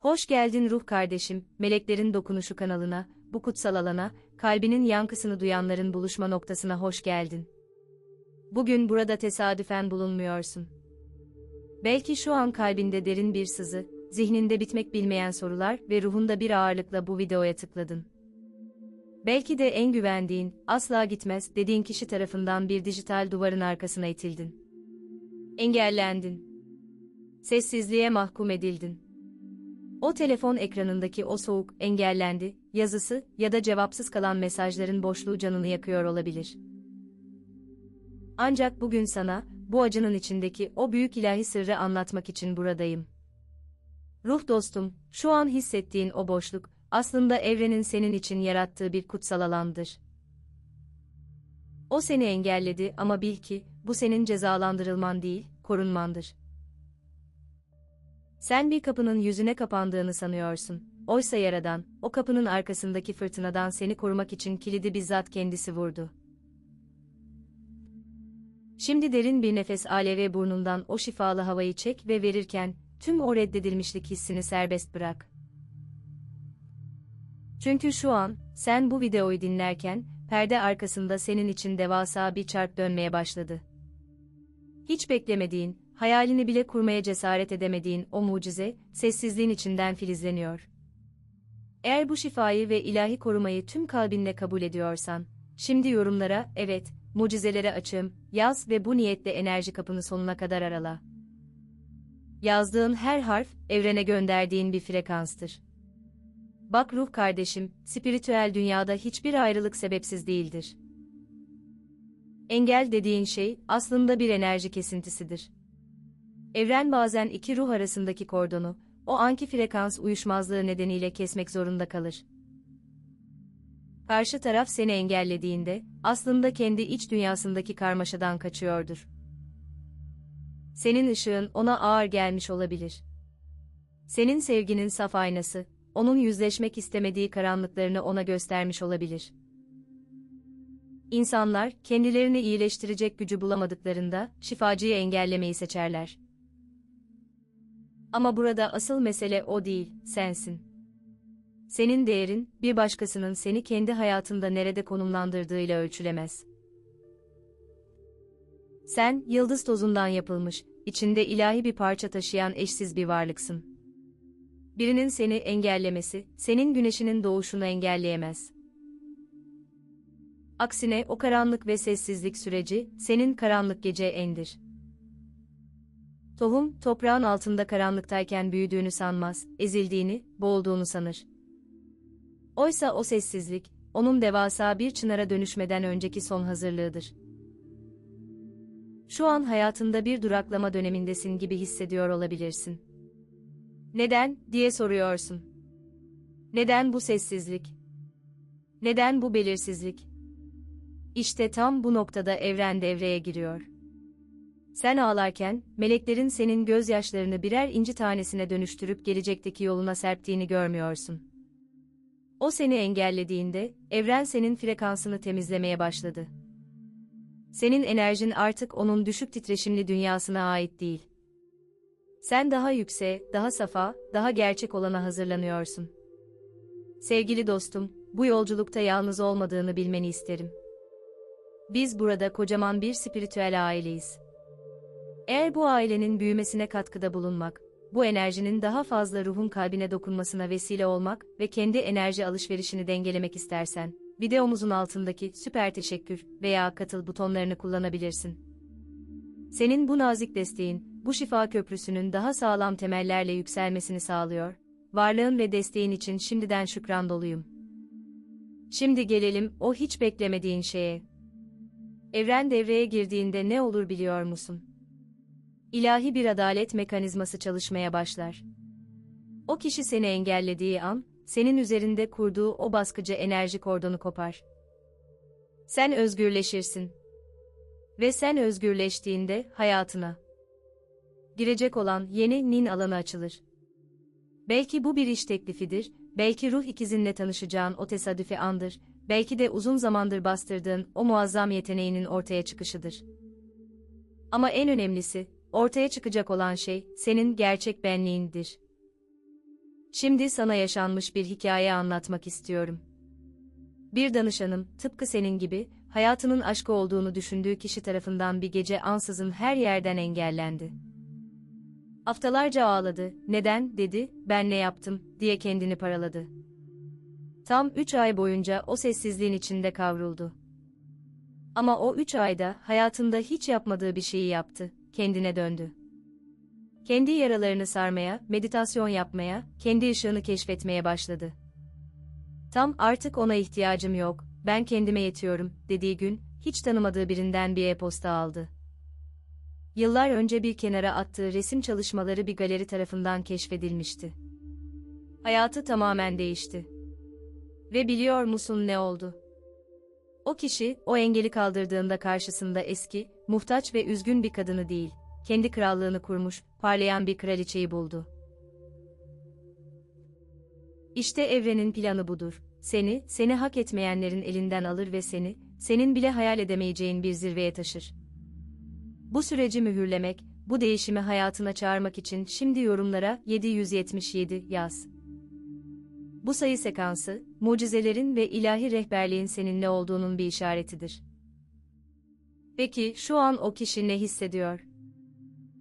Hoş geldin ruh kardeşim, meleklerin dokunuşu kanalına, bu kutsal alana, kalbinin yankısını duyanların buluşma noktasına hoş geldin. Bugün burada tesadüfen bulunmuyorsun. Belki şu an kalbinde derin bir sızı, zihninde bitmek bilmeyen sorular ve ruhunda bir ağırlıkla bu videoya tıkladın. Belki de en güvendiğin, asla gitmez dediğin kişi tarafından bir dijital duvarın arkasına itildin. Engellendin. Sessizliğe mahkum edildin. O telefon ekranındaki o soğuk, engellendi, yazısı ya da cevapsız kalan mesajların boşluğu canını yakıyor olabilir. Ancak bugün sana, bu acının içindeki o büyük ilahi sırrı anlatmak için buradayım. Ruh dostum, şu an hissettiğin o boşluk, aslında evrenin senin için yarattığı bir kutsal alandır. O seni engelledi ama bil ki, bu senin cezalandırılman değil, korunmandır. Sen bir kapının yüzüne kapandığını sanıyorsun. Oysa yaradan, o kapının arkasındaki fırtınadan seni korumak için kilidi bizzat kendisi vurdu. Şimdi derin bir nefes aleve burnundan o şifalı havayı çek ve verirken, tüm o reddedilmişlik hissini serbest bırak. Çünkü şu an, sen bu videoyu dinlerken, perde arkasında senin için devasa bir çark dönmeye başladı. Hiç beklemediğin, hayalini bile kurmaya cesaret edemediğin o mucize, sessizliğin içinden filizleniyor. Eğer bu şifayı ve ilahi korumayı tüm kalbinle kabul ediyorsan, şimdi yorumlara, evet, mucizelere açım, yaz ve bu niyetle enerji kapını sonuna kadar arala. Yazdığın her harf, evrene gönderdiğin bir frekanstır. Bak ruh kardeşim, spiritüel dünyada hiçbir ayrılık sebepsiz değildir. Engel dediğin şey, aslında bir enerji kesintisidir. Evren bazen iki ruh arasındaki kordonu, o anki frekans uyuşmazlığı nedeniyle kesmek zorunda kalır. Karşı taraf seni engellediğinde, aslında kendi iç dünyasındaki karmaşadan kaçıyordur. Senin ışığın ona ağır gelmiş olabilir. Senin sevginin saf aynası, onun yüzleşmek istemediği karanlıklarını ona göstermiş olabilir. İnsanlar, kendilerini iyileştirecek gücü bulamadıklarında, şifacıyı engellemeyi seçerler. Ama burada asıl mesele o değil, sensin. Senin değerin, bir başkasının seni kendi hayatında nerede konumlandırdığıyla ölçülemez. Sen, yıldız tozundan yapılmış, içinde ilahi bir parça taşıyan eşsiz bir varlıksın. Birinin seni engellemesi, senin güneşinin doğuşunu engelleyemez. Aksine o karanlık ve sessizlik süreci, senin karanlık gece endir. Tohum, toprağın altında karanlıktayken büyüdüğünü sanmaz, ezildiğini, boğulduğunu sanır. Oysa o sessizlik, onun devasa bir çınara dönüşmeden önceki son hazırlığıdır. Şu an hayatında bir duraklama dönemindesin gibi hissediyor olabilirsin. Neden, diye soruyorsun. Neden bu sessizlik? Neden bu belirsizlik? İşte tam bu noktada evren devreye giriyor. Sen ağlarken, meleklerin senin gözyaşlarını birer inci tanesine dönüştürüp gelecekteki yoluna serptiğini görmüyorsun. O seni engellediğinde, evren senin frekansını temizlemeye başladı. Senin enerjin artık onun düşük titreşimli dünyasına ait değil. Sen daha yükseğe, daha safa, daha gerçek olana hazırlanıyorsun. Sevgili dostum, bu yolculukta yalnız olmadığını bilmeni isterim. Biz burada kocaman bir spiritüel aileyiz. Eğer bu ailenin büyümesine katkıda bulunmak, bu enerjinin daha fazla ruhun kalbine dokunmasına vesile olmak ve kendi enerji alışverişini dengelemek istersen, videomuzun altındaki süper teşekkür veya katıl butonlarını kullanabilirsin. Senin bu nazik desteğin, bu şifa köprüsünün daha sağlam temellerle yükselmesini sağlıyor. Varlığın ve desteğin için şimdiden şükran doluyum. Şimdi gelelim o hiç beklemediğin şeye. Evren devreye girdiğinde ne olur biliyor musun? İlahi bir adalet mekanizması çalışmaya başlar. O kişi seni engellediği an, senin üzerinde kurduğu o baskıcı enerji kordonu kopar. Sen özgürleşirsin. Ve sen özgürleştiğinde hayatına girecek olan yeni nin alanı açılır. Belki bu bir iş teklifidir, belki ruh ikizinle tanışacağın o tesadüfi andır, belki de uzun zamandır bastırdığın o muazzam yeteneğinin ortaya çıkışıdır. Ama en önemlisi, ortaya çıkacak olan şey senin gerçek benliğindir. Şimdi sana yaşanmış bir hikaye anlatmak istiyorum. Bir danışanım, tıpkı senin gibi, hayatının aşkı olduğunu düşündüğü kişi tarafından bir gece ansızın her yerden engellendi. Haftalarca ağladı, neden, dedi, ben ne yaptım, diye kendini paraladı. Tam üç ay boyunca o sessizliğin içinde kavruldu. Ama o üç ayda hayatında hiç yapmadığı bir şeyi yaptı, kendine döndü. Kendi yaralarını sarmaya, meditasyon yapmaya, kendi ışığını keşfetmeye başladı. Tam artık ona ihtiyacım yok, ben kendime yetiyorum, dediği gün, hiç tanımadığı birinden bir e-posta aldı. Yıllar önce bir kenara attığı resim çalışmaları bir galeri tarafından keşfedilmişti. Hayatı tamamen değişti. Ve biliyor musun ne oldu? O kişi, o engeli kaldırdığında karşısında eski, muhtaç ve üzgün bir kadını değil, kendi krallığını kurmuş, parlayan bir kraliçeyi buldu. İşte evrenin planı budur. Seni, seni hak etmeyenlerin elinden alır ve seni, senin bile hayal edemeyeceğin bir zirveye taşır. Bu süreci mühürlemek, bu değişimi hayatına çağırmak için şimdi yorumlara 777 yaz. Bu sayı sekansı, mucizelerin ve ilahi rehberliğin seninle olduğunun bir işaretidir. Peki şu an o kişi ne hissediyor?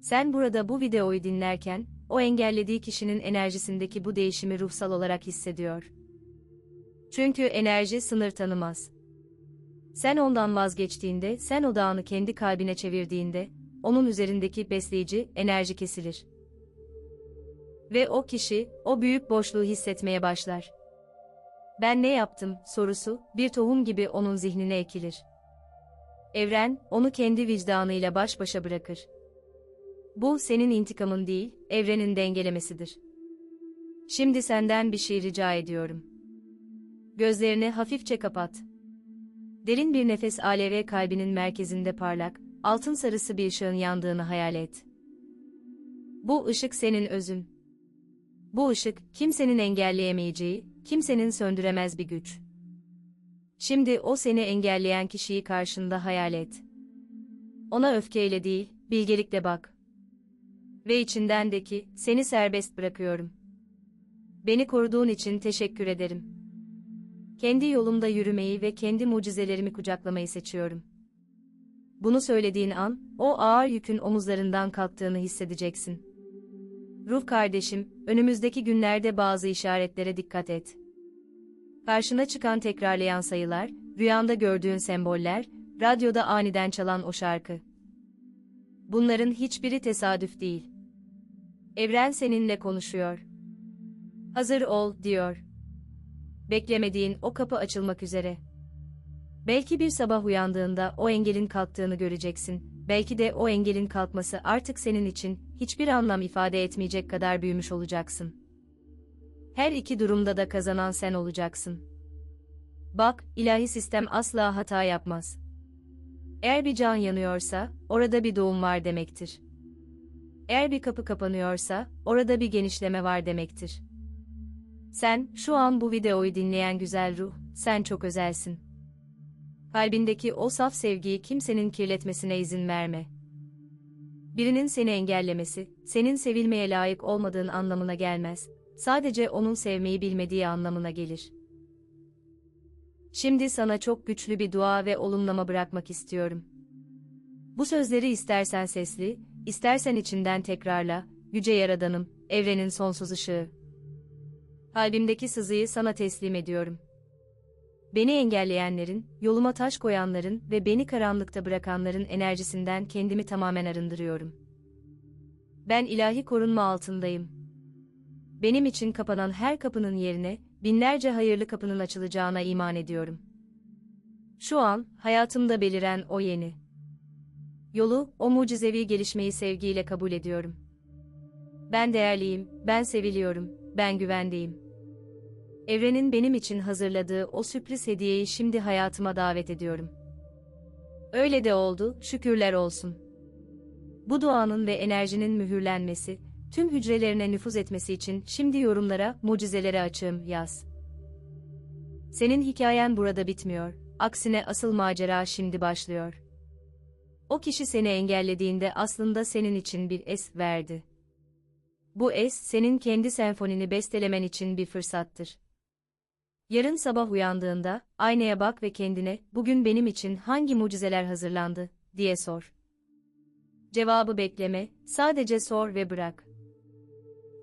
Sen burada bu videoyu dinlerken, o engellediği kişinin enerjisindeki bu değişimi ruhsal olarak hissediyor. Çünkü enerji sınır tanımaz. Sen ondan vazgeçtiğinde, sen odağını kendi kalbine çevirdiğinde, onun üzerindeki besleyici enerji kesilir. Ve o kişi, o büyük boşluğu hissetmeye başlar. Ben ne yaptım sorusu, bir tohum gibi onun zihnine ekilir. Evren, onu kendi vicdanıyla baş başa bırakır. Bu senin intikamın değil, evrenin dengelemesidir. Şimdi senden bir şey rica ediyorum. Gözlerini hafifçe kapat. Derin bir nefes alev kalbinin merkezinde parlak, altın sarısı bir ışığın yandığını hayal et. Bu ışık senin özün. Bu ışık, kimsenin engelleyemeyeceği, kimsenin söndüremez bir güç. Şimdi o seni engelleyen kişiyi karşında hayal et. Ona öfkeyle değil, bilgelikle bak. Ve içindendeki, seni serbest bırakıyorum. Beni koruduğun için teşekkür ederim. Kendi yolumda yürümeyi ve kendi mucizelerimi kucaklamayı seçiyorum. Bunu söylediğin an, o ağır yükün omuzlarından kalktığını hissedeceksin. Ruh kardeşim, önümüzdeki günlerde bazı işaretlere dikkat et. Karşına çıkan tekrarlayan sayılar, rüyanda gördüğün semboller, radyoda aniden çalan o şarkı. Bunların hiçbiri tesadüf değil. Evren seninle konuşuyor. Hazır ol, diyor. Beklemediğin o kapı açılmak üzere. Belki bir sabah uyandığında o engelin kalktığını göreceksin. Belki de o engelin kalkması artık senin için hiçbir anlam ifade etmeyecek kadar büyümüş olacaksın. Her iki durumda da kazanan sen olacaksın. Bak, ilahi sistem asla hata yapmaz. Eğer bir can yanıyorsa, orada bir doğum var demektir. Eğer bir kapı kapanıyorsa, orada bir genişleme var demektir. Sen, şu an bu videoyu dinleyen güzel ruh, sen çok özelsin. Kalbindeki o saf sevgiyi kimsenin kirletmesine izin verme. Birinin seni engellemesi, senin sevilmeye layık olmadığın anlamına gelmez. Sadece onun sevmeyi bilmediği anlamına gelir. Şimdi sana çok güçlü bir dua ve olumlama bırakmak istiyorum. Bu sözleri istersen sesli, istersen içinden tekrarla, Yüce Yaradanım, evrenin sonsuz ışığı. Kalbimdeki sızıyı sana teslim ediyorum. Beni engelleyenlerin, yoluma taş koyanların ve beni karanlıkta bırakanların enerjisinden kendimi tamamen arındırıyorum. Ben ilahi korunma altındayım. Benim için kapanan her kapının yerine, binlerce hayırlı kapının açılacağına iman ediyorum. Şu an, hayatımda beliren o yeni. Yolu, o mucizevi gelişmeyi sevgiyle kabul ediyorum. Ben değerliyim, ben seviliyorum, ben güvendeyim. Evrenin benim için hazırladığı o sürpriz hediyeyi şimdi hayatıma davet ediyorum. Öyle de oldu, şükürler olsun. Bu duanın ve enerjinin mühürlenmesi, tüm hücrelerine nüfuz etmesi için şimdi yorumlara mucizelere açığım yaz. Senin hikayen burada bitmiyor, aksine asıl macera şimdi başlıyor. O kişi seni engellediğinde aslında senin için bir es verdi. Bu es, senin kendi senfonini bestelemen için bir fırsattır. Yarın sabah uyandığında, aynaya bak ve kendine, bugün benim için hangi mucizeler hazırlandı, diye sor. Cevabı bekleme, sadece sor ve bırak.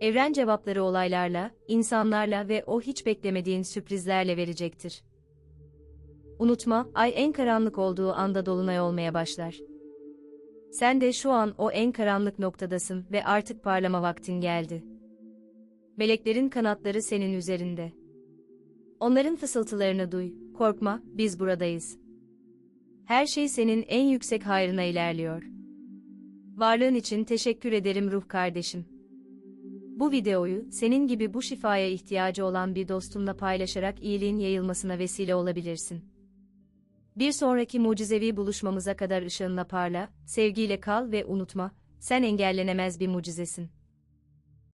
Evren cevapları olaylarla, insanlarla ve o hiç beklemediğin sürprizlerle verecektir. Unutma, ay en karanlık olduğu anda dolunay olmaya başlar. Sen de şu an o en karanlık noktadasın ve artık parlama vaktin geldi. Meleklerin kanatları senin üzerinde. Onların fısıltılarını duy, korkma, biz buradayız. Her şey senin en yüksek hayrına ilerliyor. Varlığın için teşekkür ederim ruh kardeşim. Bu videoyu, senin gibi bu şifaya ihtiyacı olan bir dostunla paylaşarak iyiliğin yayılmasına vesile olabilirsin. Bir sonraki mucizevi buluşmamıza kadar ışığınla parla, sevgiyle kal ve unutma, sen engellenemez bir mucizesin.